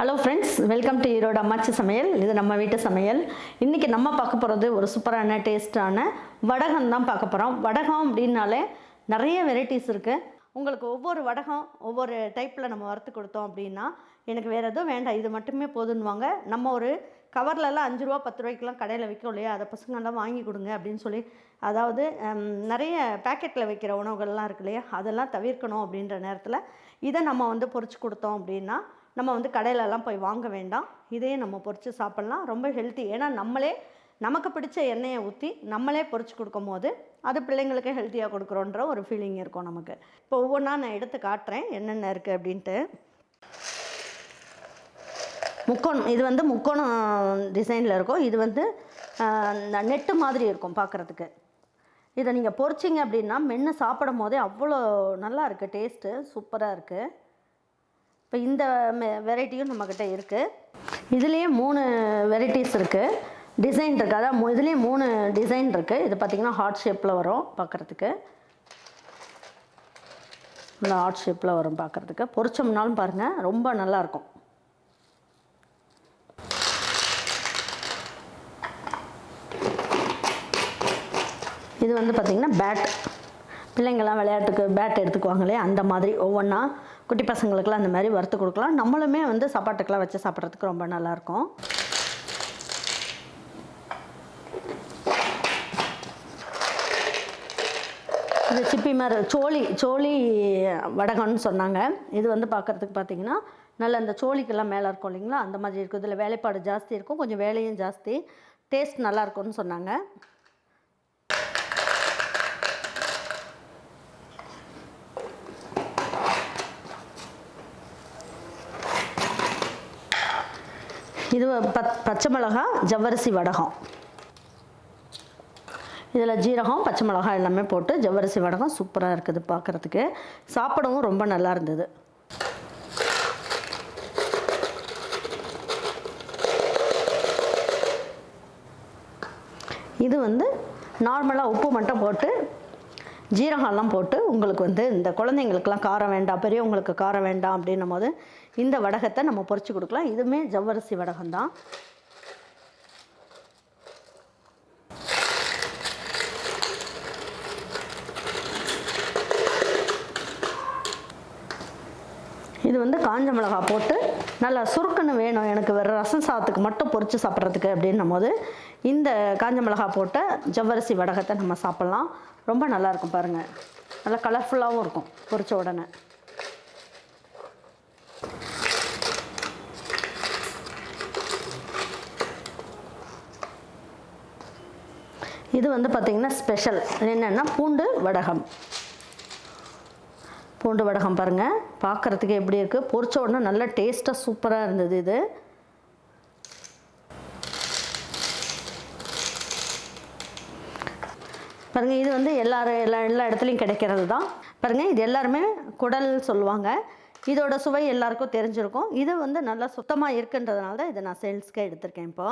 Hello friends welcome to Erode Ammachi Samayal இது நம்ம வீட்டு சமையல். இன்றைக்கி நம்ம பார்க்க போகிறது ஒரு சூப்பரான டேஸ்டான வடகம் தான் பார்க்க போகிறோம் வடகம் அப்படின்னாலே நிறைய வெரைட்டிஸ் இருக்குது உங்களுக்கு ஒவ்வொரு வடகம் ஒவ்வொரு டைப்பில் நம்ம வறுத்து கொடுத்தோம் அப்படின்னா எனக்கு வேறு எதுவும் வேண்டாம். இது மட்டுமே போதுன்னுவாங்க. நம்ம ஒரு கவர்லலாம் அஞ்சு ரூபா பத்து ரூபாய்க்கெலாம் கடையில் விற்கும் இல்லையா? அதை பசங்கெல்லாம் வாங்கி கொடுங்க அப்படின்னு சொல்லி அதாவது நிறைய பேக்கெட்டில் வைக்கிற உணவுகள்லாம் இருக்கு இல்லையா? அதெல்லாம் தவிர்க்கணும் அப்படின்ற நேரத்தில் இதை நம்ம வந்து பொறிச்சு கொடுத்தோம் அப்படின்னா நம்ம வந்து கடையிலலாம் போய் வாங்க வேண்டாம். இதையே நம்ம பொறிச்சு சாப்பிட்லாம். ரொம்ப ஹெல்த்தி ஏன்னா நம்மளே நமக்கு பிடிச்ச எண்ணெயை ஊற்றி நம்மளே பொறிச்சு கொடுக்கும் போது அது பிள்ளைங்களுக்கு ஹெல்த்தியாக கொடுக்குறோன்ற ஒரு ஃபீலிங் இருக்கும் நமக்கு. இப்போ ஒவ்வொன்றா நான் எடுத்து காட்டுறேன். என்னென்ன இருக்குது அப்படின்ட்டு. முக்கோணம். இது வந்து முக்கோணம் டிசைனில் இருக்கும். இது வந்து இந்த நெட்டு மாதிரி இருக்கும் பார்க்குறதுக்கு இதை நீங்கள் பொரிச்சிங்க அப்படின்னா மென்று சாப்பிடும் போதே அவ்வளோ நல்லா இருக்குது டேஸ்ட்டு சூப்பராக இருக்குது இப்போ இந்த வெரைட்டியும் நம்மக்கிட்ட இருக்குது இதுலேயே மூணு வெரைட்டிஸ் இருக்குது டிசைன் இருக்குது அதான் இதுலேயும் இதுலேயே மூணு டிசைன் இருக்குது இது பார்த்திங்கன்னா ஹார்ட் ஷேப்பில் வரும் பார்க்குறதுக்கு இந்த ஹார்ட் ஷேப்பில் வரும் பார்க்குறதுக்கு பொரிச்சோம்னாலும் பாருங்கள் ரொம்ப நல்லாயிருக்கும் இது வந்து பார்த்திங்கன்னா பேட் பிள்ளைங்கள்லாம் விளையாட்டுக்கு பேட் எடுத்துக்குவாங்களே அந்த மாதிரி ஒவ்வொன்றா குட்டி பசங்களுக்குலாம் அந்த மாதிரி வறுத்து கொடுக்கலாம். நம்மளுமே வந்து சாப்பாட்டுக்கெலாம் வச்சு சாப்பிட்றதுக்கு ரொம்ப நல்லாயிருக்கும். இது சிப்பி மாதிரி சோழி சோழி வடகம்னு சொன்னாங்க. இது வந்து பார்க்குறதுக்கு பார்த்தீங்கன்னா நல்ல அந்த சோழிக்கெல்லாம் மேலே இருக்கும் இல்லைங்களா? அந்த மாதிரி இருக்கும். இதில் வேலைப்பாடு ஜாஸ்தி இருக்கும். கொஞ்சம் வேலையும் ஜாஸ்தி. டேஸ்ட் நல்லா இருக்கும்னு சொன்னாங்க. இது பத் பச்சை மிளகா ஜவ்வரிசி வடகம். இதில் ஜீரகம் பச்சை மிளகாய் எல்லாமே போட்டு ஜவ்வரிசி வடகம் சூப்பராக இருக்குது பார்க்குறதுக்கு சாப்பிடவும் ரொம்ப நல்லா இருந்தது. இது வந்து நார்மலாக உப்பு மட்டும் போட்டு ஜீரகம்லாம் போட்டு உங்களுக்கு வந்து இந்த குழந்தைங்களுக்கெல்லாம் காரம் வேண்டாம் பெரியவங்களுக்கு காரம் வேண்டாம் அப்படின்னும் போது இந்த வடகத்தை நம்ம பொறிச்சு கொடுக்கலாம். இதுவுமே ஜவ்வரிசி வடகம் தான் இது வந்து காஞ்ச மிளகா போட்டு நல்லா சுருக்குன்னு வேணும். எனக்கு வேறு ரசம் சாதத்துக்கு மட்டும் பொறிச்சு சாப்பிட்றதுக்கு அப்படின்னும் போது இந்த காஞ்ச மிளகா போட்ட ஜவ்வரிசி வடகத்தை நம்ம சாப்பிட்லாம். ரொம்ப நல்லாயிருக்கும் பாருங்கள் நல்லா கலர்ஃபுல்லாகவும் இருக்கும் பொறிச்ச உடனே. இது வந்து பார்த்திங்கன்னா ஸ்பெஷல் என்னென்னா பூண்டு வடகம். பூண்டு வடகம் பாருங்கள் பார்க்குறதுக்கு எப்படி இருக்குது பொரிச்ச உடனே நல்ல டேஸ்ட்டாக சூப்பராக இருந்தது இது. பாருங்கள் இது வந்து எல்லாரும் எல்லா எல்லா இடத்துலையும் கிடைக்கிறது தான். பாருங்கள் இது எல்லாருமே குடல் சொல்லுவாங்க. இதோட சுவை எல்லாருக்கும் தெரிஞ்சிருக்கும். இது வந்து நல்லா சுத்தமாக இருக்குன்றதுனால தான் இதை நான் சேல்ஸ்க்கே எடுத்திருக்கேன் இப்போ.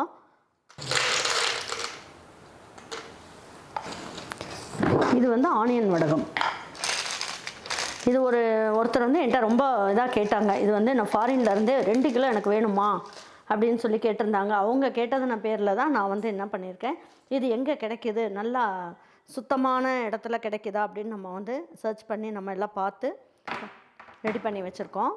இது வந்து ஆனியன் வடகம். இது ஒரு ஒருத்தர் வந்து என்கிட்ட ரொம்ப இதாக கேட்டாங்க. இது வந்து நான் ஃபாரின்ல இருந்து ரெண்டு கிலோ எனக்கு வேணுமா? அப்படின்னு சொல்லி கேட்டிருந்தாங்க. அவங்க கேட்டதன பேரில் தான் நான் வந்து என்ன பண்ணியிருக்கேன். இது எங்கே கிடைக்கிது? நல்லா சுத்தமான இடத்துல கிடைக்கிதா? அப்படின்னு நம்ம வந்து சர்ச் பண்ணி நம்ம எல்லாம் பார்த்து ரெடி பண்ணி வச்சுருக்கோம்.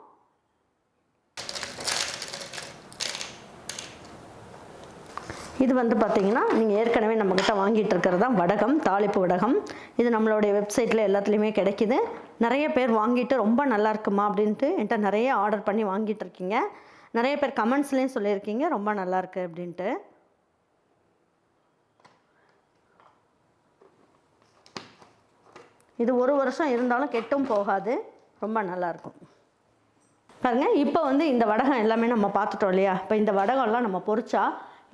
இது வந்து பார்த்தீங்கன்னா நீங்கள் ஏற்கனவே நம்மக்கிட்ட வாங்கிட்டு இருக்கிறது தான் வடகம் தாளிப்பு வடகம். இது நம்மளுடைய வெப்சைட்டில் எல்லாத்துலேயுமே கிடைக்குது. நிறைய பேர் வாங்கிட்டு ரொம்ப நல்லா இருக்குமா அப்படின்ட்டு என்கிட்ட நிறைய ஆர்டர் பண்ணி வாங்கிட்டு இருக்கீங்க நிறைய பேர் கமெண்ட்ஸ்லேயும் சொல்லியிருக்கீங்க ரொம்ப நல்லா இருக்கு அப்படின்ட்டு. இது ஒரு வருஷம் இருந்தாலும் கெட்டும் போகாது. ரொம்ப நல்லாயிருக்கும். பாருங்கள் இப்போ வந்து இந்த வடகம் எல்லாமே நம்ம பார்த்துட்டோம் இல்லையா? இப்போ இந்த வடகம்லாம் நம்ம பொறிச்சா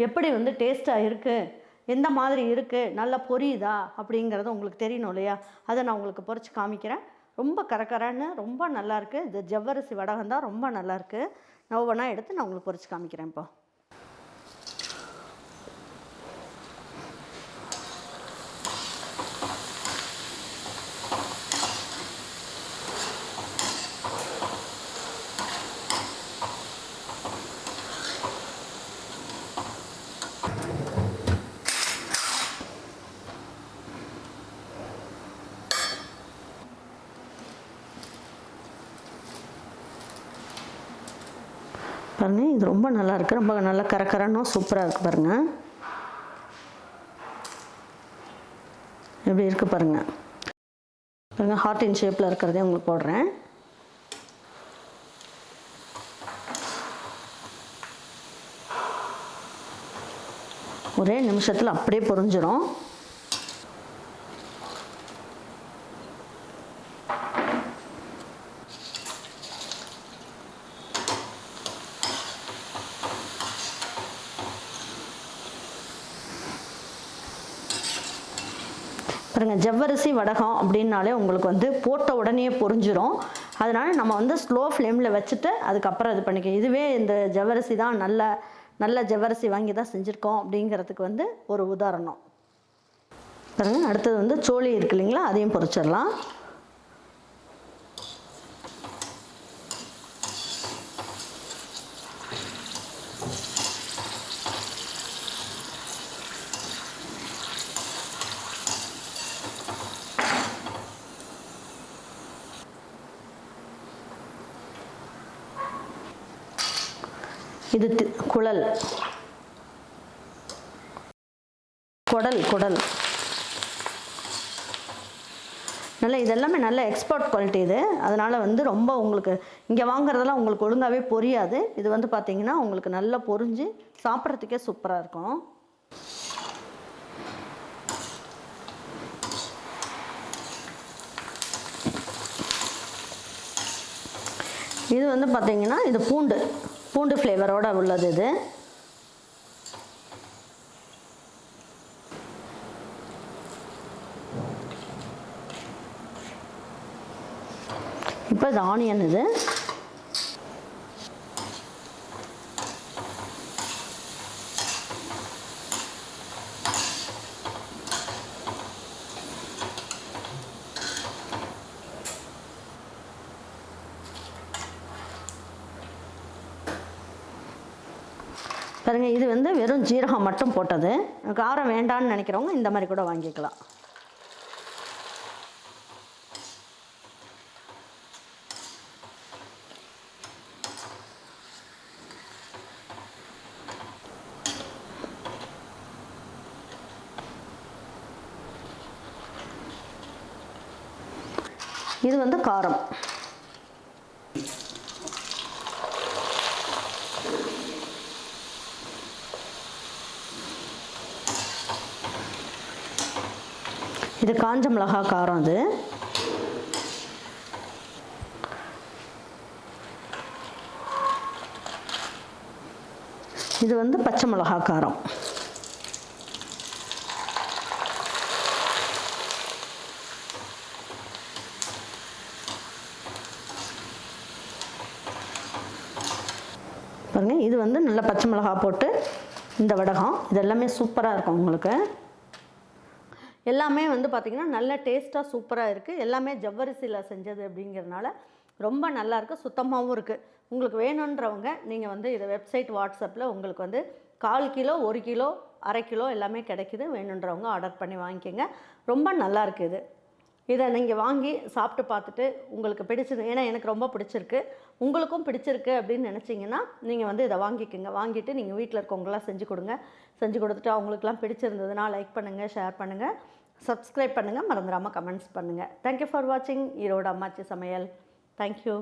எப்படி வந்து டேஸ்ட்டாக இருக்குது எந்த மாதிரி இருக்குது நல்லா பொரியுதா? அப்படிங்கிறது உங்களுக்கு தெரியணும் இல்லையா? அதை நான் உங்களுக்கு பொறிச்சு காமிக்கிறேன். ரொம்ப கரகரன்னு ரொம்ப நல்லாயிருக்கு இந்த இது ஜவ்வரிசி வடகம் தான் ரொம்ப நல்லாயிருக்கு நான் ஒவ்வொன்றா எடுத்து நான் உங்களுக்கு பொரிச்சு காமிக்கிறேன் இப்போ. பாருங்கள் இது ரொம்ப நல்லா இருக்குது ரொம்ப நல்லா கரக்கரன்னும் சூப்பராக இருக்குது பாருங்கள் எப்படி இருக்குது பாருங்கள் பாருங்கள் ஹார்ட் இன் ஷேப்பில் இருக்கிறதே உங்களுக்கு போடுறேன். ஒரே நிமிஷத்தில் அப்படியே பொறிஞ்சிடும் பாருங்க ஜவ்வரிசி வடகம் அப்படின்னாலே உங்களுக்கு வந்து போட்ட உடனே பொறிஞ்சிரும் அதனால நம்ம வந்து ஸ்லோ ஃப்ளேமில் வச்சுட்டு அதுக்கப்புறம் இது பண்ணிக்க இதுவே இந்த ஜவ்வரிசி தான் நல்ல நல்ல ஜவ்வரிசி வாங்கி தான் செஞ்சுருக்கோம் அப்படிங்கிறதுக்கு வந்து ஒரு உதாரணம். பாருங்கள் அடுத்தது வந்து சோளி இருக்கு இல்லைங்களா அதையும் பொறிச்சிடலாம் இது தி- குழல். குடல் குடல். நல்ல இதெல்லாமே நல்ல எக்ஸ்போர்ட் குவாலிட்டி இது. அதனால் வந்து ரொம்ப உங்களுக்கு இங்கே வாங்குறதெல்லாம் உங்களுக்கு ஒழுங்காகவே பொரியாது. இது வந்து பார்த்திங்கன்னா உங்களுக்கு நல்லா பொரிஞ்சு சாப்பிட்றதுக்கே சூப்பராக இருக்கும். இது வந்து பார்த்திங்கன்னா இது பூண்டு. பூண்டு ஃப்ளேவரோட உள்ளது இது. இப்போ இது ஆனியன் இது. பாருங்க இது வந்து வெறும் ஜீரகம் மட்டும் போட்டது. காரம் வேண்டான்னு நினைக்கிறவங்க இந்த மாதிரி கூட வாங்கிக்கலாம். இது வந்து காரம். இது காஞ்ச மிளகா காரம் அது. இது வந்து பச்சை மிளகா காரம் பாருங்க இது வந்து நல்ல பச்சை மிளகா போட்டு இந்த வடகம் இது எல்லாமே சூப்பராக இருக்கும் உங்களுக்கு. எல்லாமே வந்து பார்த்திங்கன்னா நல்ல டேஸ்ட்டாக சூப்பராக இருக்குது எல்லாமே ஜவ்வரிசியில் செஞ்சது அப்படிங்கிறனால ரொம்ப நல்லா இருக்குது சுத்தமாகவும் இருக்குது உங்களுக்கு வேணுன்றவங்க நீங்கள் வந்து இதை வெப்சைட் வாட்ஸ்அப்பில் உங்களுக்கு வந்து கால் கிலோ ஒரு கிலோ அரை கிலோ எல்லாமே கிடைக்குது. வேணுன்றவங்க ஆர்டர் பண்ணி வாங்கிக்கோங்க. ரொம்ப நல்லா இருக்குது இதை. நீங்கள் வாங்கி சாப்பிட்டு பார்த்துட்டு உங்களுக்கு பிடிச்சது ஏன்னா எனக்கு ரொம்ப பிடிச்சிருக்கு. உங்களுக்கும் பிடிச்சிருக்கு அப்படின்னு நினச்சிங்கன்னா நீங்கள் வந்து இதை வாங்கிக்கோங்க. வாங்கிட்டு நீங்கள் வீட்டில் இருக்கவங்களாம் செஞ்சு கொடுங்க. செஞ்சு கொடுத்துட்டு அவங்களுக்குலாம் பிடிச்சிருந்ததுன்னா லைக் பண்ணுங்கள் ஷேர் பண்ணுங்கள் சப்ஸ்கிரைப் பண்ணுங்கள் மறந்துடாமல் கமெண்ட்ஸ் பண்ணுங்கள் தேங்க்யூ ஃபார் வாட்சிங் ஈரோடு அம்மாச்சி சமையல். தேங்க்யூ